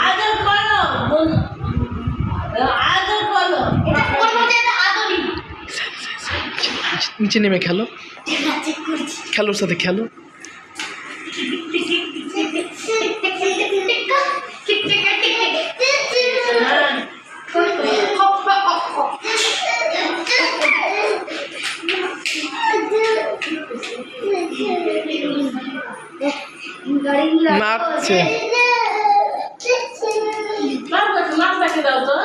আদর করো বল আদর করো। এটা ওর মধ্যে একটা আদরি? নিচে নেমে খেলো। খেলোর সাথে খেলো। নাচছে। তো